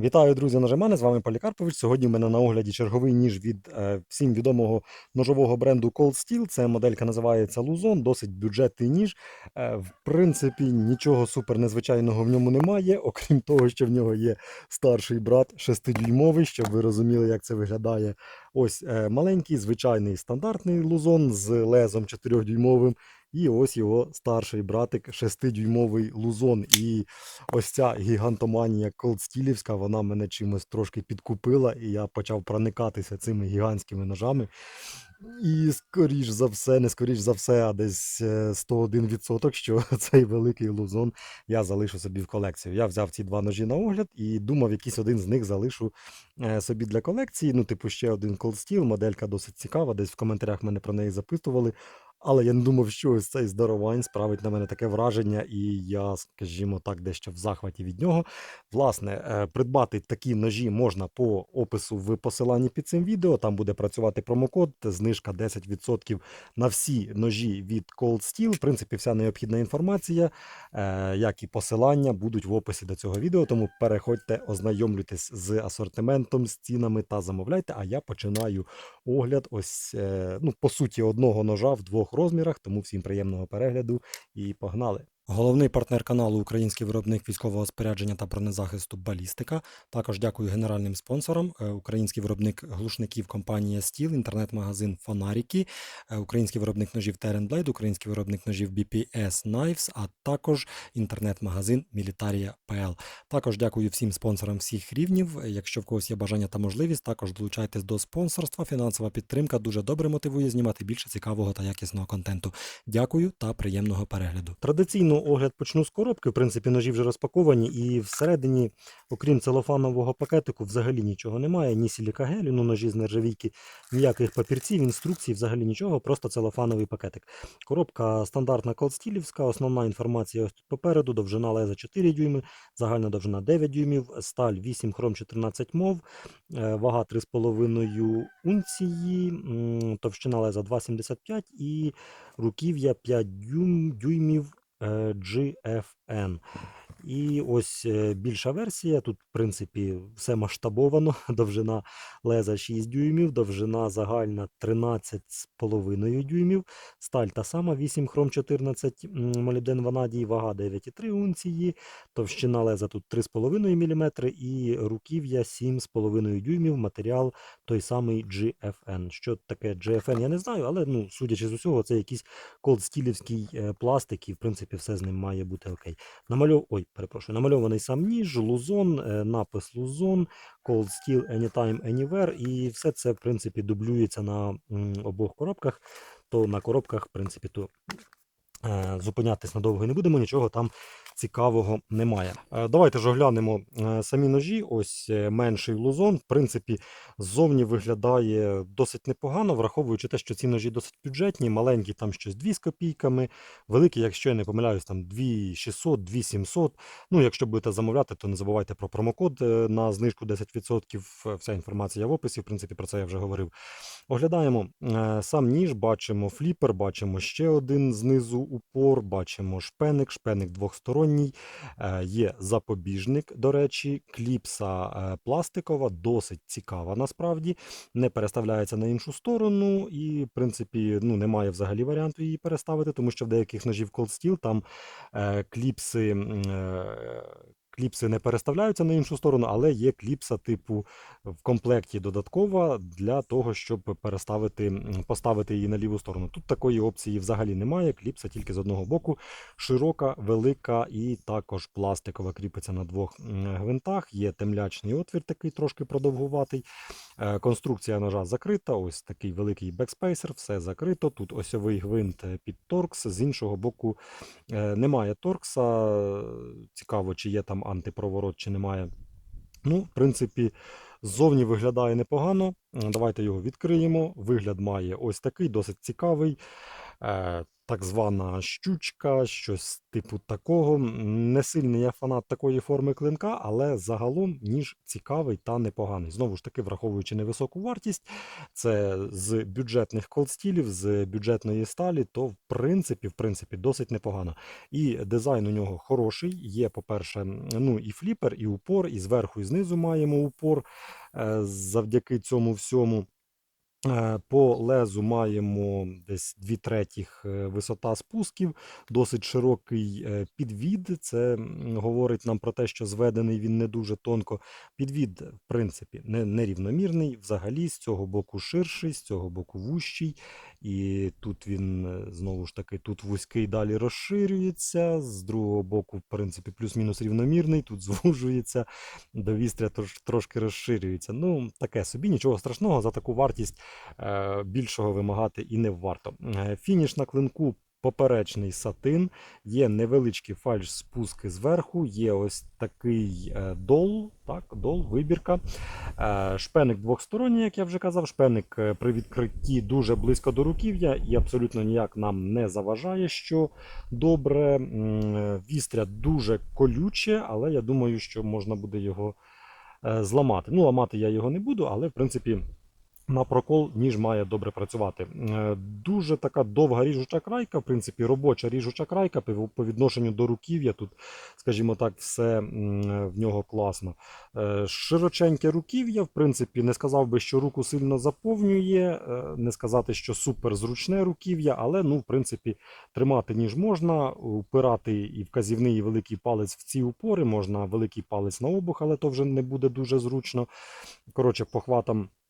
Вітаю, друзі, ножемани, з вами Полікарпович. Сьогодні в мене на огляді черговий ніж від е, всім відомого ножового бренду Cold Steel. Це моделька називається Luzon, досить бюджетний ніж. Е, в принципі, нічого супер незвичайного в ньому немає, окрім того, що в нього є старший брат 6-дюймовий, щоб ви розуміли, як це виглядає. Ось е, маленький, звичайний стандартний Luzon з лезом 4-дюймовим. І ось його старший братик 6-дюймовий Лузон. І ось ця гігантоманія колдстілівська, вона мене чимось трошки підкупила, і я почав проникатися цими гігантськими ножами. І скоріш за все, не скоріш за все, а десь е, 101%, що цей великий лузон я залишу собі в колекцію. Я взяв ці два ножі на огляд і думав, якийсь один з них залишу е, собі для колекції. Ну, типу, ще один Steel, моделька досить цікава, десь в коментарях мене про неї запитували. Але я не думав, що ось цей здоровань справить на мене таке враження, і я, скажімо так, дещо в захваті від нього. Власне, е, придбати такі ножі можна по опису в посиланні під цим відео. Там буде працювати промокод, знижка 10% на всі ножі від Cold Steel. В принципі, вся необхідна інформація, е, як і посилання, будуть в описі до цього відео. Тому переходьте, ознайомлюйтесь з асортиментом, з цінами та замовляйте. А я починаю огляд ось, е, ну, по суті, одного ножа в двох розмірах. Тому всім приємного перегляду і погнали. Головний партнер каналу Український виробник військового спорядження та бронезахисту Балістика. Також дякую генеральним спонсорам. е, Український виробник глушників компанія Стіл, інтернет-магазин Фонаріки, е, український виробник ножів Blade, український виробник ножів BPS Knives, а також інтернет-магазин Militaria.pl. Також дякую всім спонсорам всіх рівнів. Е, Якщо в когось є бажання та можливість, також долучайтесь до спонсорства. Фінансова підтримка дуже добре мотивує знімати більше цікавого та якісного контенту. Дякую та приємного перегляду. Традиційно огляд почну з коробки. В принципі, ножі вже розпаковані, і всередині, окрім целофанового пакетику, взагалі нічого немає. Ні сілікагелю, ну ножі з нержавійки, ніяких папірців, інструкцій, взагалі нічого, просто целофановий пакетик. Коробка стандартна колстілівська, основна інформація ось тут попереду, довжина леза 4 дюйми, загальна довжина 9 дюймів, сталь 8 хром 14 мов, е, вага 3,5 унції, товщина леза 2,75 і руків'я 5 дюймів GFN. І ось е, більша версія. Тут, в принципі, все масштабовано. Довжина леза 6 дюймів, довжина загальна 13,5 дюймів, сталь та сама 8 хром 14 м, молібден ванадій, вага 9,3 унції, товщина леза тут 3,5 мм і руків'я 7,5 дюймів, матеріал той самий GFN. Що таке GFN, я не знаю, але ну, судячи з усього, це якийсь колдстілівський е, пластик, і в принципі все з ним має бути окей. Намальов... Ой, перепрошую, намальований сам ніж, лузон, е, напис лузон, Cold Steel Anytime Anywhere, і все це, в принципі, дублюється на обох коробках. То на коробках, в принципі, то е, зупинятись надовго не будемо, нічого там цікавого немає. Е, Давайте ж оглянемо е, самі ножі. Ось е, менший лузон. В принципі, ззовні виглядає досить непогано, враховуючи те, що ці ножі досить бюджетні, маленькі там щось 2 з копійками, великі, якщо я не помиляюсь, там 2600, 2700. Ну, якщо будете замовляти, то не забувайте про промокод на знижку 10%. Вся інформація в описі. В принципі, про це я вже говорив. Оглядаємо сам ніж, бачимо фліпер, бачимо ще один знизу упор, бачимо шпеник, шпеник двохсторонній, е, є запобіжник, до речі, кліпса е, пластикова, досить цікава насправді, не переставляється на іншу сторону, і, в принципі, ну, немає взагалі варіанту її переставити, тому що в деяких ножів Cold Steel там е, кліпси. Кліпси не переставляються на іншу сторону, але є кліпса типу в комплекті додаткова для того, щоб переставити, поставити її на ліву сторону. Тут такої опції взагалі немає. Кліпса тільки з одного боку, широка, велика і також пластикова кріпиться на двох гвинтах. Є темлячний отвір, такий трошки продовгуватий. Е, Конструкція ножа закрита. Ось такий великий бекспейсер, все закрито. Тут осьовий гвинт е, під торкс. З іншого боку, е, немає торкса. Цікаво, чи є там антипроворот, чи немає. Ну, в принципі, ззовні виглядає непогано. Давайте його відкриємо. Вигляд має ось такий, досить цікавий. Так звана щучка, щось типу такого. Не сильний я фанат такої форми клинка, але загалом ніж цікавий та непоганий. Знову ж таки, враховуючи невисоку вартість, це з бюджетних колдстілів, з бюджетної сталі, то в принципі, в принципі, досить непогано. І дизайн у нього хороший. Є, по-перше, ну і фліпер, і упор, і зверху, і знизу маємо упор. Е, Завдяки цьому всьому. Е, По лезу маємо десь 2 третіх е, висота спусків, досить широкий е, підвід. Це говорить нам про те, що зведений він не дуже тонко. Підвід, в принципі, не, нерівномірний. Взагалі, з цього боку ширший, з цього боку вущий. І тут він е, знову ж таки тут вузький далі розширюється. З другого боку, в принципі, плюс-мінус рівномірний, тут звужується, до вістря трош, трошки розширюється. Ну, таке собі, нічого страшного, за таку вартість е, більшого вимагати і не варто. Е, Фініш на клинку. Поперечний сатин, є невеличкі фальш спуски зверху, є ось такий е, дол, так, дол, вибірка. Е, Шпеник двохсторонній, як я вже казав. Шпеник е, при відкритті дуже близько до руків'я і абсолютно ніяк нам не заважає, що добре. Вістря дуже колюче, але я думаю, що можна буде його зламати. Ну, ламати я його не буду, але в принципі. На прокол ніж має добре працювати. Е, Дуже така довга ріжуча крайка, в принципі, робоча ріжуча крайка по відношенню до руків'я. Тут, скажімо так, все в нього класно. Е, Широченьке руків'я, в принципі, не сказав би, що руку сильно заповнює, е, не сказати, що супер зручне руків'я, але ну, в принципі, тримати ніж можна, упирати і вказівний, і великий палець в ці упори, можна великий палець на обух, але то вже не буде дуже зручно. Коротше, по хватам. Е,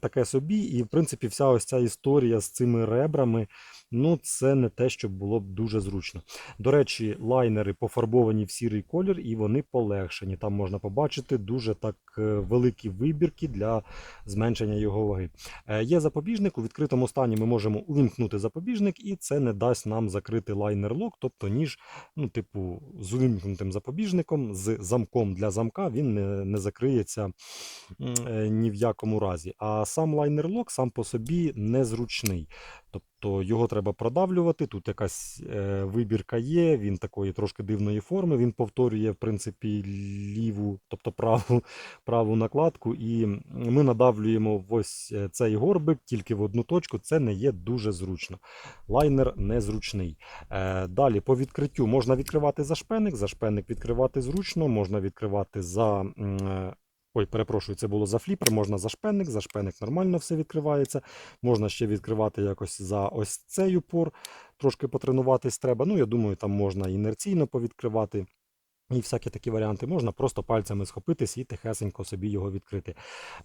Таке собі, і в принципі, вся ось ця історія з цими ребрами, ну це не те, що було б дуже зручно. До речі, лайнери пофарбовані в сірий колір, і вони полегшені. Там можна побачити дуже так е, великі вибірки для зменшення його ваги. Е, Є запобіжник. У відкритому стані ми можемо увімкнути запобіжник, і це не дасть нам закрити лайнер лок, тобто ніж, ну, типу, з увімкнутим запобіжником, з замком для замка, він не, не закриється е, ні в якому разі. А сам лайнер лок сам по собі незручний. Тобто його треба продавлювати. Тут якась е, вибірка є, він такої трошки дивної форми. Він повторює, в принципі, ліву, тобто праву, праву накладку. І ми надавлюємо ось е, цей горбик тільки в одну точку. Це не є дуже зручно. Лайнер незручний. Е, далі по відкриттю можна відкривати за шпеник, за шпеник відкривати зручно, можна відкривати за. Ой, перепрошую, це було за фліпер, можна за шпенник, за шпенник нормально все відкривається. Можна ще відкривати якось за ось цей упор, трошки потренуватись треба. Ну, я думаю, там можна інерційно повідкривати. І всякі такі варіанти можна просто пальцями схопитись і тихесенько собі його відкрити.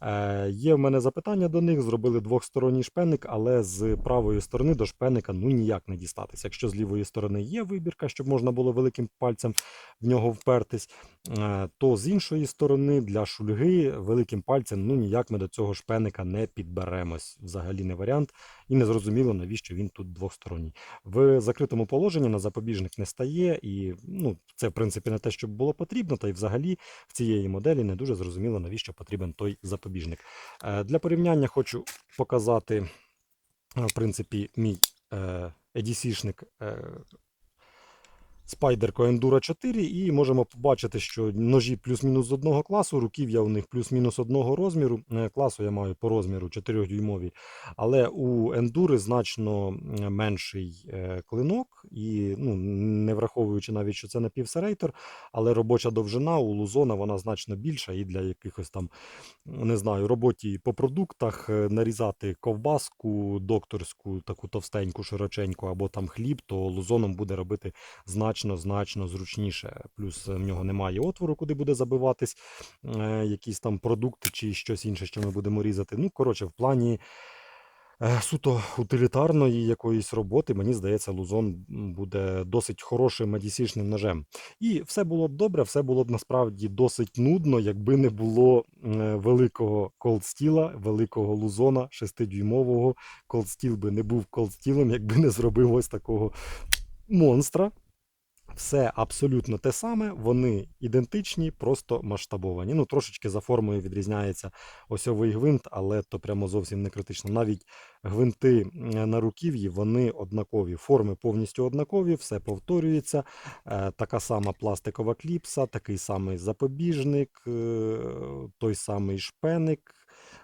Е, є в мене запитання до них. Зробили двохсторонній шпенник, але з правої сторони до шпенника ну ніяк не дістатися. Якщо з лівої сторони є вибірка, щоб можна було великим пальцем в нього впертись, то з іншої сторони для шульги великим пальцем ну ніяк ми до цього шпеника не підберемось. Взагалі не варіант, і не зрозуміло, навіщо він тут двохсторонній. В закритому положенні на запобіжник не стає, і ну, це в принципі не те, що було потрібно, та й взагалі в цієї моделі не дуже зрозуміло, навіщо потрібен той запобіжник. Е, Для порівняння хочу показати, е, в принципі, мій е, EDC-шник е, Спайдерко Enduro 4, і можемо побачити, що ножі плюс-мінус з одного класу, руків'я у них плюс-мінус одного розміру. Е, Класу я маю по розміру 4-дюймові, але у Enduro значно менший е, клинок, і ну, не враховуючи навіть, що це напівсерейтор, але робоча довжина у Лузона вона значно більша, і для якихось там, не знаю, роботі по продуктах е, нарізати ковбаску докторську, таку товстеньку, широченьку, або там хліб, то лузоном буде робити значно значно зручніше. Плюс е, в нього немає отвору, куди буде забиватись е, якісь там продукти чи щось інше, що ми будемо різати. Ну, коротше, в плані. е, Суто утилітарної якоїсь роботи, мені здається, лузон буде досить хорошим медісічним ножем. І все було б добре, все було б насправді досить нудно, якби не було великого колдстіла, великого лузона 6-дюймового. Колдстіл би не був колдстілом, якби не зробив ось такого монстра. Все абсолютно те саме, вони ідентичні, просто масштабовані. Ну, трошечки за формою відрізняється осьовий гвинт, але то прямо зовсім не критично. Навіть гвинти на руків'ї вони однакові. Форми повністю однакові, все повторюється. Е, Така сама пластикова кліпса, такий самий запобіжник, е, той самий шпеник.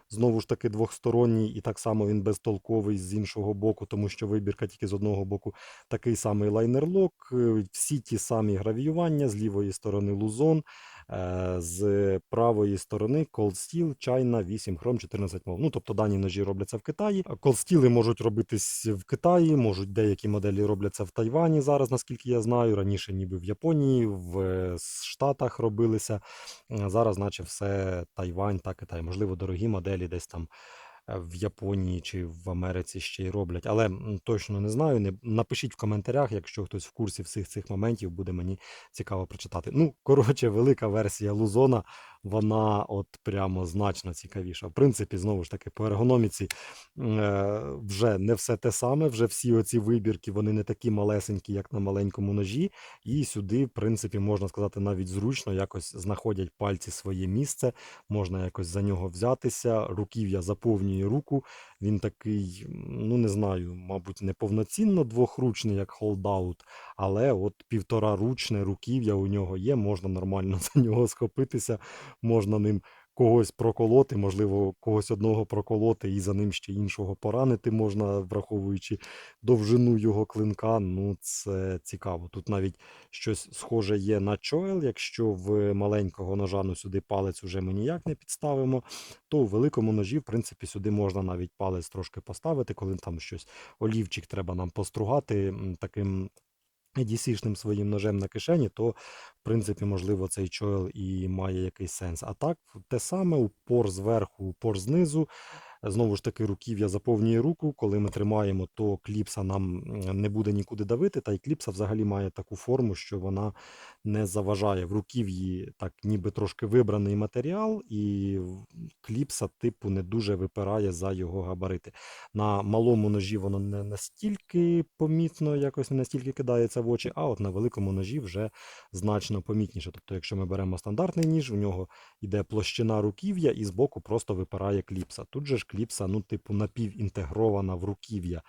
Знову ж таки, двохсторонній, і так само він безтолковий з іншого боку, тому що вибірка тільки з одного боку такий самий лайнерлок, е, всі ті самі гравіювання, з лівої сторони лузон, з правої сторони Cold Steel, China 8 хром 14 мов. Ну, тобто дані ножі робляться в Китаї. Cold Steel можуть робитись в Китаї, можуть деякі моделі робляться в Тайвані зараз, наскільки я знаю. Раніше ніби в Японії, в е, Штатах робилися. Е, Зараз, наче все Тайвань та Китай. Можливо, дорогі моделі десь там е, в Японії чи в Америці ще й роблять. Але точно не знаю. Не... Напишіть в коментарях, якщо хтось в курсі всіх цих моментів, буде мені цікаво прочитати. Ну, коротше, велика версія Лузона, вона от прямо значно цікавіша. В принципі, знову ж таки, по ергономіці е, вже не все те саме, вже всі оці вибірки, вони не такі малесенькі, як на маленькому ножі. І сюди, в принципі, можна сказати, навіть зручно якось знаходять пальці своє місце, можна якось за нього взятися. Руків'я заповнює руку. Він такий, ну не знаю, мабуть, не повноцінно двохручний, як холдаут, але от півтора ручне руків'я у нього є, можна нормально за нього схопитися, можна ним когось проколоти, можливо, когось одного проколоти і за ним ще іншого поранити можна, враховуючи довжину його клинка. Ну, це цікаво. Тут навіть щось схоже є на чоел. Якщо в маленького ножа ну, сюди палець уже ми ніяк не підставимо, то у великому ножі, в принципі, сюди можна навіть палець трошки поставити, коли там щось олівчик треба нам постругати таким EDC-шним своїм ножем на кишені, то, в принципі, можливо, цей чойл і має якийсь сенс. А так, те саме, упор зверху, упор знизу. Знову ж таки, руків'я заповнює руку. Коли ми тримаємо, то кліпса нам не буде нікуди давити. Та й кліпса взагалі має таку форму, що вона не заважає. В руків'ї так ніби трошки вибраний матеріал, і кліпса типу не дуже випирає за його габарити. На малому ножі воно не настільки помітно, якось не настільки кидається в очі, а от на великому ножі вже значно помітніше. Тобто, якщо ми беремо стандартний ніж, у нього йде площина руків'я і збоку просто випирає кліпса. Тут же ж кліпса, ну, типу, напівінтегрована в руків'я.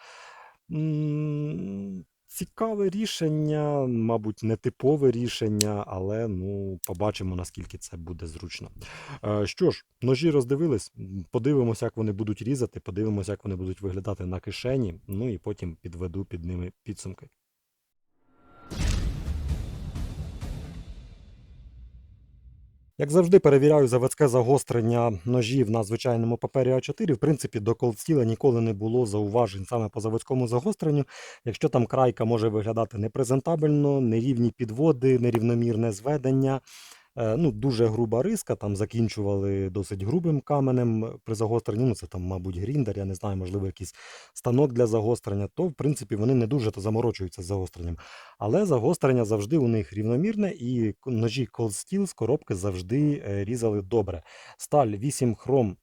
Цікаве рішення, мабуть, не типове рішення, але ну, побачимо, наскільки це буде зручно. Е, Що ж, ножі роздивились, подивимося, як вони будуть різати, подивимося, як вони будуть виглядати на кишені, ну і потім підведу під ними підсумки. Як завжди, перевіряю заводське загострення ножів на звичайному папері А4. В принципі, до колстіла ніколи не було зауважень саме по заводському загостренню. Якщо там крайка може виглядати непрезентабельно, нерівні підводи, нерівномірне зведення, ну, дуже груба риска, там закінчували досить грубим каменем при загостренні. Ну, це там, мабуть, гріндер, я не знаю, можливо, якийсь станок для загострення, то в принципі вони не дуже то заморочуються з загостренням. Але загострення завжди у них рівномірне, і ножі Cold Steel з коробки завжди е, різали добре. Сталь 8 хром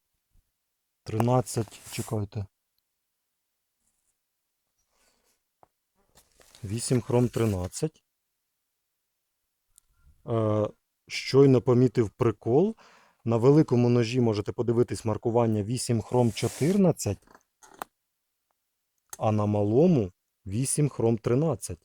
13. Чекайте. 8 хром 13. Щойно помітив прикол. На великому ножі можете подивитись маркування 8 хром 14, а на малому 8 хром 13.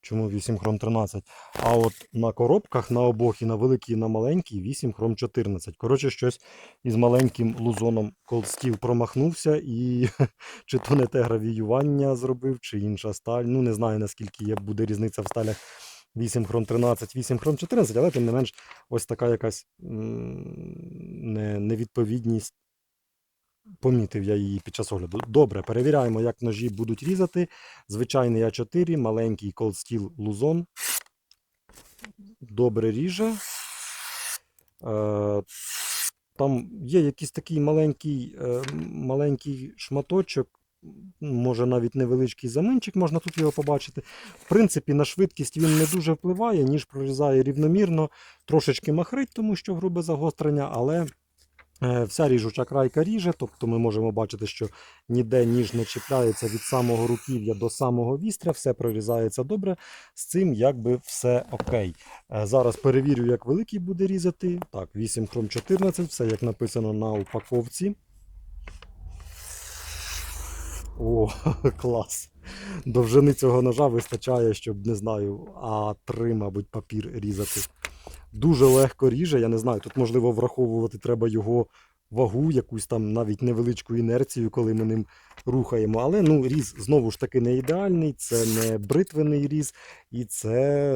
Чому 8 хром 13? А от на коробках на обох і на великій, і на маленькій 8 хром 14. Коротше, щось із маленьким лузоном Steel промахнувся і чи то не те гравіювання зробив, чи інша сталь. Ну, не знаю, наскільки є, буде різниця в сталях 8 хром 13, 8 хром 14, але тим не менш, ось така якась невідповідність. Помітив я її під час огляду. Добре, перевіряємо, як ножі будуть різати. Звичайний А4, маленький Cold Steel Luzon. Добре ріже. Е, там є якийсь такий маленький, е, маленький шматочок, може навіть невеличкий заминчик, можна тут його побачити. В принципі, на швидкість він не дуже впливає, ніж прорізає рівномірно, трошечки махрить, тому що грубе загострення, але Е, Вся ріжуча крайка ріже, тобто ми можемо бачити, що ніде ніж не чіпляється від самого руків'я до самого вістря, все прорізається добре. З цим якби все окей. Е, Зараз перевірю, як великий буде різати. Так, 8 хром 14, все як написано на упаковці. О, клас. Довжини цього ножа вистачає, щоб, не знаю, А3, мабуть, папір різати. Дуже легко ріже, я не знаю, тут можливо враховувати треба його вагу, якусь там навіть невеличку інерцію, коли ми ним рухаємо. Але ну, різ знову ж таки не ідеальний, це не бритвений різ, і це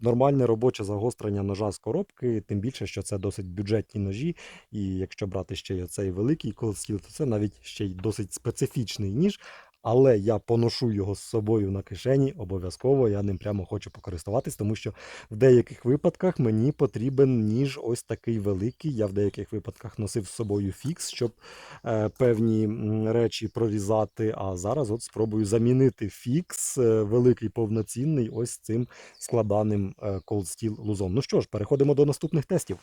нормальне робоче загострення ножа з коробки, тим більше, що це досить бюджетні ножі. І якщо брати ще й оцей великий колстіл, то це навіть ще й досить специфічний ніж. Але я поношу його з собою на кишені, обов'язково я ним прямо хочу покористуватись, тому що в деяких випадках мені потрібен ніж ось такий великий. Я в деяких випадках носив з собою фікс, щоб е, певні речі прорізати. А зараз от спробую замінити фікс е, великий повноцінний ось цим складаним е, Cold Steel лузом. Ну що ж, переходимо до наступних тестів.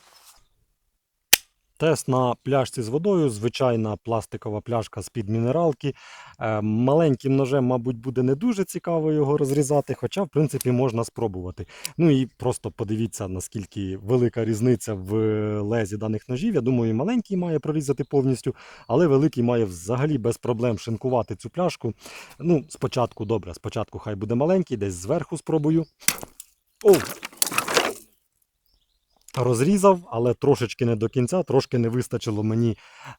Тест на пляшці з водою, звичайна пластикова пляшка з-під мінералки. Е, Маленьким ножем, мабуть, буде не дуже цікаво його розрізати, хоча, в принципі, можна спробувати. Ну і просто подивіться, наскільки велика різниця в лезі даних ножів. Я думаю, маленький має прорізати повністю, але великий має взагалі без проблем шинкувати цю пляшку. Ну, спочатку добре, спочатку хай буде маленький, десь зверху спробую. Оу! Розрізав, але трошечки не до кінця, трошки не вистачило мені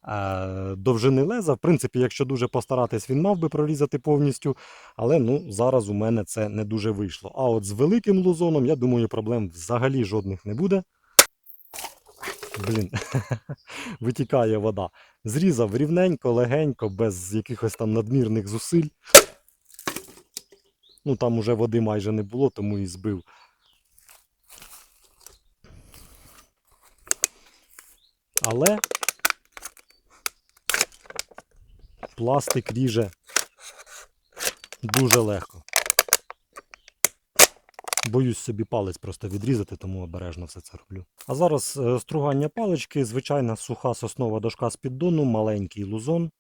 е, довжини леза. В принципі, якщо дуже постаратись, він мав би прорізати повністю. Але ну, зараз у мене це не дуже вийшло. А от з великим лузоном, я думаю, проблем взагалі жодних не буде. Блін, витікає вода. Зрізав рівненько, легенько, без якихось там надмірних зусиль. Ну там уже води майже не було, тому і збив. Але пластик ріже дуже легко. Боюсь собі палець просто відрізати, тому обережно все це роблю. А зараз е, стругання палички, звичайна суха соснова дошка з піддону, маленький лузон.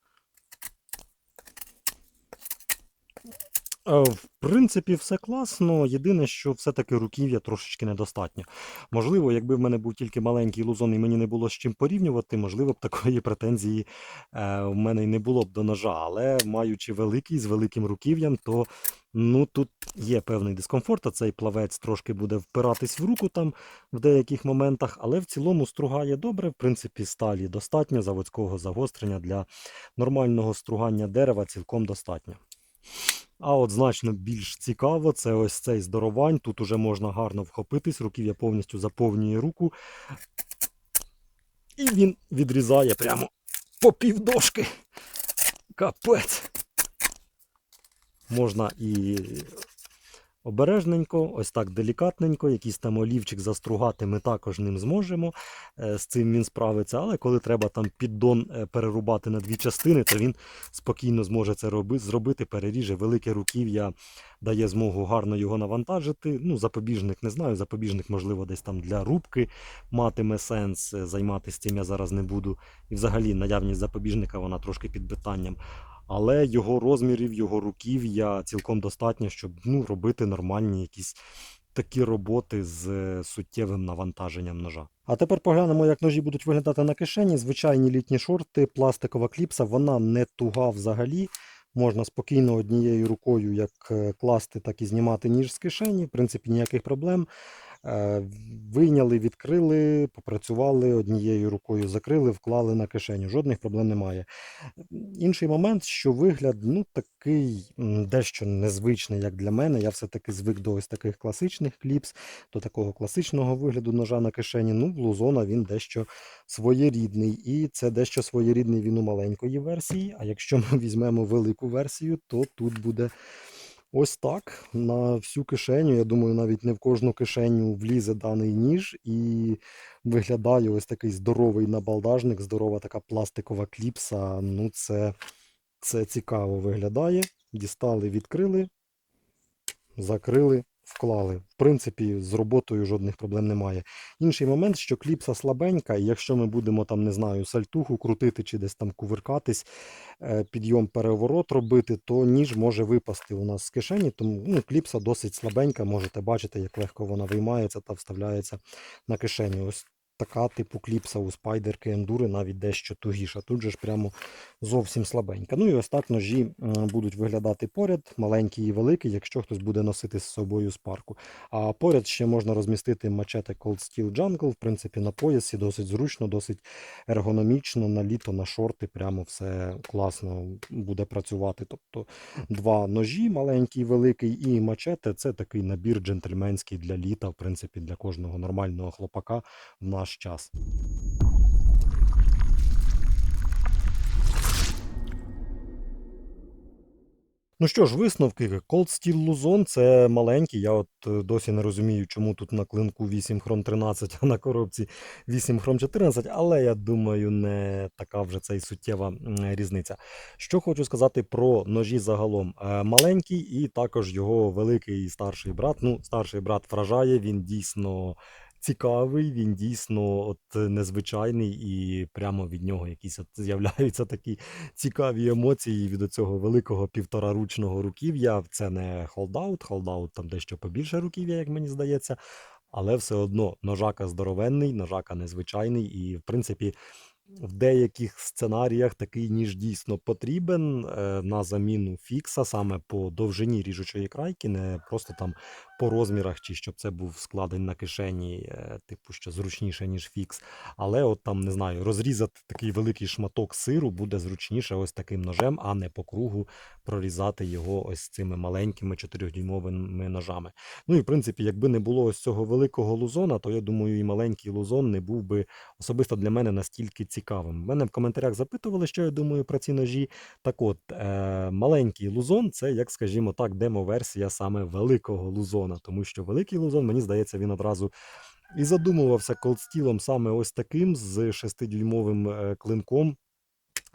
В принципі, все класно. Єдине, що все-таки руків'я трошечки недостатньо. Можливо, якби в мене був тільки маленький лузон і мені не було з чим порівнювати, можливо б такої претензії е, в мене й не було б до ножа. Але маючи великий з великим руків'ям, то ну, тут є певний дискомфорт, а цей плавець трошки буде впиратись в руку там в деяких моментах, але в цілому стругає добре. В принципі, сталі достатньо, заводського загострення для нормального стругання дерева цілком достатньо. А от значно більш цікаво, це ось цей здоровань. Тут уже можна гарно вхопитись, руків'я повністю заповнює руку. І він відрізає прямо по півдошки. Капець. Можна і обережненько, ось так делікатненько, якийсь там олівчик застругати ми також ним зможемо. Е, З цим він справиться. Але коли треба там піддон е, перерубати на дві частини, то він спокійно зможе це зробити, переріже велике руків'я, дає змогу гарно його навантажити. Ну, запобіжник не знаю, запобіжник, можливо, десь там для рубки матиме сенс. е, Займатися цим я зараз не буду. І взагалі наявність запобіжника вона трошки під питанням. Але його розмірів, його руків'я цілком достатньо, щоб ну, робити нормальні якісь такі роботи з е, суттєвим навантаженням ножа. А тепер поглянемо, як ножі будуть виглядати на кишені. Звичайні літні шорти, пластикова кліпса, вона не туга взагалі. Можна спокійно однією рукою як е, класти, так і знімати ніж з кишені. В принципі, ніяких проблем. Е, Вийняли, відкрили, попрацювали однією рукою, закрили, вклали на кишеню. Жодних проблем немає. Інший момент, що вигляд ну, такий дещо незвичний, як для мене. Я все-таки звик до ось таких класичних кліпс, до такого класичного вигляду ножа на кишені. Ну, Лузона він дещо своєрідний. І це дещо своєрідний він у маленької версії. А якщо ми візьмемо велику версію, то тут буде. Ось так на всю кишеню. Я думаю, навіть не в кожну кишеню влізе даний ніж і виглядає ось такий здоровий набалдажник, здорова така пластикова кліпса. Ну, це, це цікаво виглядає. Дістали, відкрили, закрили, вклали. В принципі, з роботою жодних проблем немає. Інший момент, що кліпса слабенька, і якщо ми будемо там, не знаю, сальтуху крутити чи десь там кувиркатись, е, підйом переворот робити, то ніж може випасти у нас з кишені. Тому ну, кліпса досить слабенька, можете бачити, як легко вона виймається та вставляється на кишені. Ось така типу кліпса у спайдерки ендури навіть дещо тугіша. Тут же ж прямо зовсім слабенька. Ну і ось так ножі будуть виглядати поряд, маленькі і великі, якщо хтось буде носити з собою з парку. А поряд ще можна розмістити мачете Cold Steel Jungle, в принципі, на поясі досить зручно, досить ергономічно, на літо, на шорти, прямо все класно буде працювати. Тобто два ножі, маленький, великий, і мачете це такий набір джентльменський для літа, в принципі, для кожного нормального хлопака в наш час. Ну що ж, висновки. Cold Steel Luzon це маленький. Я от е, досі не розумію, чому тут на клинку 8 хром 13, а на коробці 8 хром 14, але я думаю, не така вже це й суттєва різниця. Що хочу сказати про ножі загалом. Е, Маленький і також його великий старший брат. Ну, старший брат вражає, він дійсно цікавий, він дійсно от незвичайний, і прямо від нього якісь от з'являються такі цікаві емоції від цього великого півтораручного руків'я. Це не холдаут, холдаут там дещо побільше руків'я, як мені здається. Але все одно ножака здоровенний, ножака незвичайний, і в принципі. В деяких сценаріях такий ніж дійсно потрібен е, на заміну фікса саме по довжині ріжучої крайки, не просто там по розмірах, чи щоб це був складень на кишені, е, типу, що зручніше, ніж фікс. Але от там, не знаю, розрізати такий великий шматок сиру буде зручніше ось таким ножем, а не по кругу прорізати його ось цими маленькими 4-дюймовими ножами. Ну і в принципі, якби не було ось цього великого лузона, то я думаю, і маленький лузон не був би особисто для мене настільки цікавим. Мене в коментарях запитували, що я думаю про ці ножі. Так от, е, маленький лузон це, як скажімо так, демо-версія саме великого лузона, тому що великий лузон, мені здається, він одразу. І задумувався колдстілом саме ось таким з 6-дюймовим е, клинком,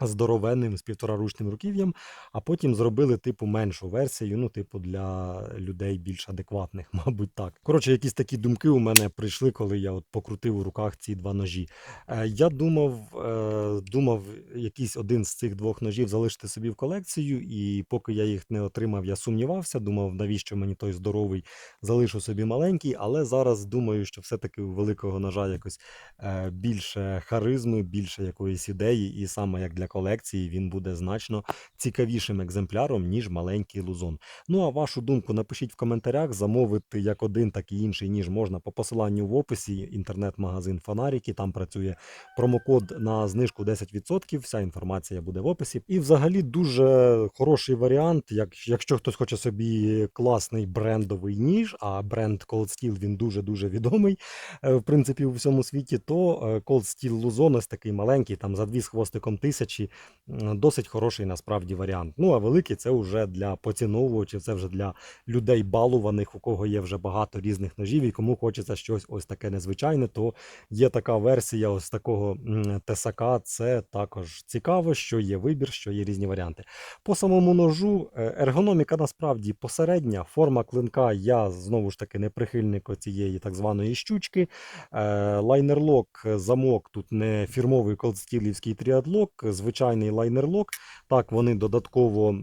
здоровенним з півтораручним руків'ям, а потім зробили типу меншу версію, ну, типу, для людей більш адекватних, мабуть, так. Коротше, якісь такі думки у мене прийшли, коли я от покрутив у руках ці два ножі. Е, я думав, е, думав якийсь один з цих двох ножів залишити собі в колекцію, і поки я їх не отримав, я сумнівався. Думав, навіщо мені той здоровий залишу собі маленький, але зараз думаю, що все-таки у великого ножа якось е, більше харизми, більше якоїсь ідеї, і саме як для колекції він буде значно цікавішим екземпляром, ніж маленький лузон. Ну а вашу думку напишіть в коментарях. Замовити як один, так і інший ніж можна по посиланню в описі. Інтернет-магазин Фонаріки. Там працює промокод на знижку 10%. Вся інформація буде в описі. І взагалі дуже хороший варіант. Як, якщо хтось хоче собі класний брендовий ніж, а бренд Cold Steel він дуже дуже відомий. е, В принципі, у всьому світі, то е, Cold Steel Luzon ось такий маленький, там за дві з хвостиком тисячі, м, досить хороший насправді варіант. Ну а великий це вже для поціновувачів, це вже для людей балуваних, у кого є вже багато різних ножів, і кому хочеться щось ось таке незвичайне, то є така версія ось такого тесака. Це також цікаво, що є вибір, що є різні варіанти. По самому ножу е, ергономіка насправді посередня. Форма клинка я знову ж таки не прихильник цієї так званої щучки. Е, Лайнерлок, замок тут не фірмовий колдстілівський тріадлок, звичайний лайнерлок. Так, вони додатково,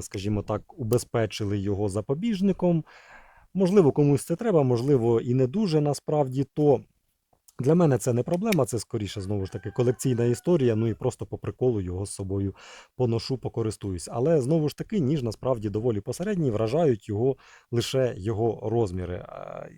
скажімо так, убезпечили його запобіжником. Можливо, комусь це треба, можливо, і не дуже насправді то. Для мене це не проблема, це скоріше знову ж таки колекційна історія. Ну і просто по приколу його з собою поношу, покористуюсь. Але знову ж таки, ніж насправді доволі посередній, вражають його лише його розміри.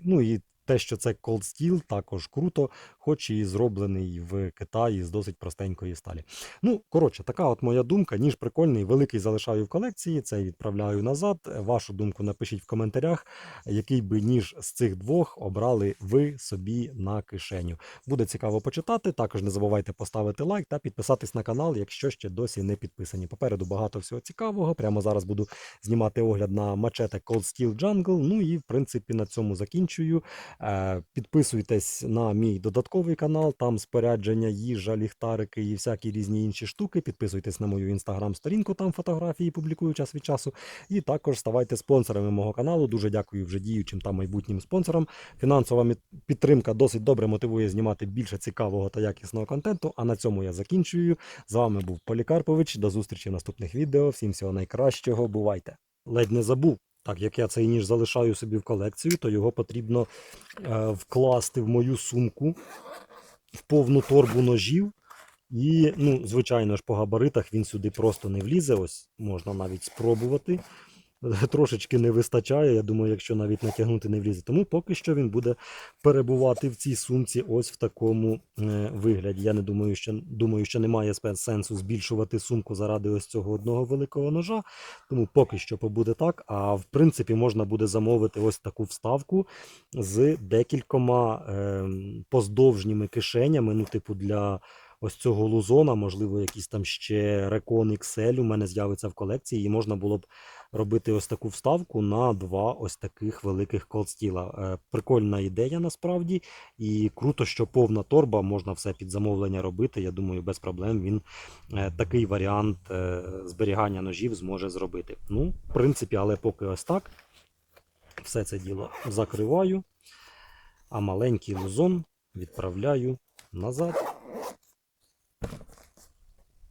Ну і те, що це Cold Steel, також круто, хоч і зроблений в Китаї з досить простенької сталі. Ну, коротше, така от моя думка. Ніж прикольний, великий залишаю в колекції, цей відправляю назад. Вашу думку напишіть в коментарях, який би ніж з цих двох обрали ви собі на кишеню. Буде цікаво почитати. Також не забувайте поставити лайк та підписатись на канал, якщо ще досі не підписані. Попереду багато всього цікавого. Прямо зараз буду знімати огляд на мачете Cold Steel Jungle. Ну і в принципі на цьому закінчую. Е, Підписуйтесь на мій додатковий. Додатковий канал, там спорядження, їжа, ліхтарики і всякі різні інші штуки. Підписуйтесь на мою інстаграм-сторінку, там фотографії публікую час від часу. І також ставайте спонсорами мого каналу. Дуже дякую вже діючим та майбутнім спонсорам. Фінансова підтримка досить добре мотивує знімати більше цікавого та якісного контенту. А на цьому я закінчую. З вами був Полікарпович. До зустрічі в наступних відео. Всім всього найкращого. Бувайте! Ледь не забув. Так як я цей ніж залишаю собі в колекцію, то його потрібно е, вкласти в мою сумку в повну торбу ножів. І, ну, звичайно ж, по габаритах він сюди просто не влізе. Ось можна навіть спробувати. Трошечки не вистачає. Я думаю, якщо навіть натягнути не влізе. Тому поки що він буде перебувати в цій сумці ось в такому е, вигляді. Я не думаю, що думаю, що немає сенсу збільшувати сумку заради ось цього одного великого ножа. Тому поки що побуде так. А в принципі можна буде замовити ось таку вставку з декількома ем, поздовжніми кишенями, ну, типу, для ось цього лузона, можливо, якийсь там ще Recon XL у мене з'явиться в колекції, і можна було б робити ось таку вставку на два ось таких великих колдстіла. Е, Прикольна ідея насправді, і круто, що повна торба, можна все під замовлення робити. Я думаю, без проблем він е, такий варіант е, зберігання ножів зможе зробити. Ну, в принципі, але поки ось так. Все це діло закриваю, а маленький лузон відправляю назад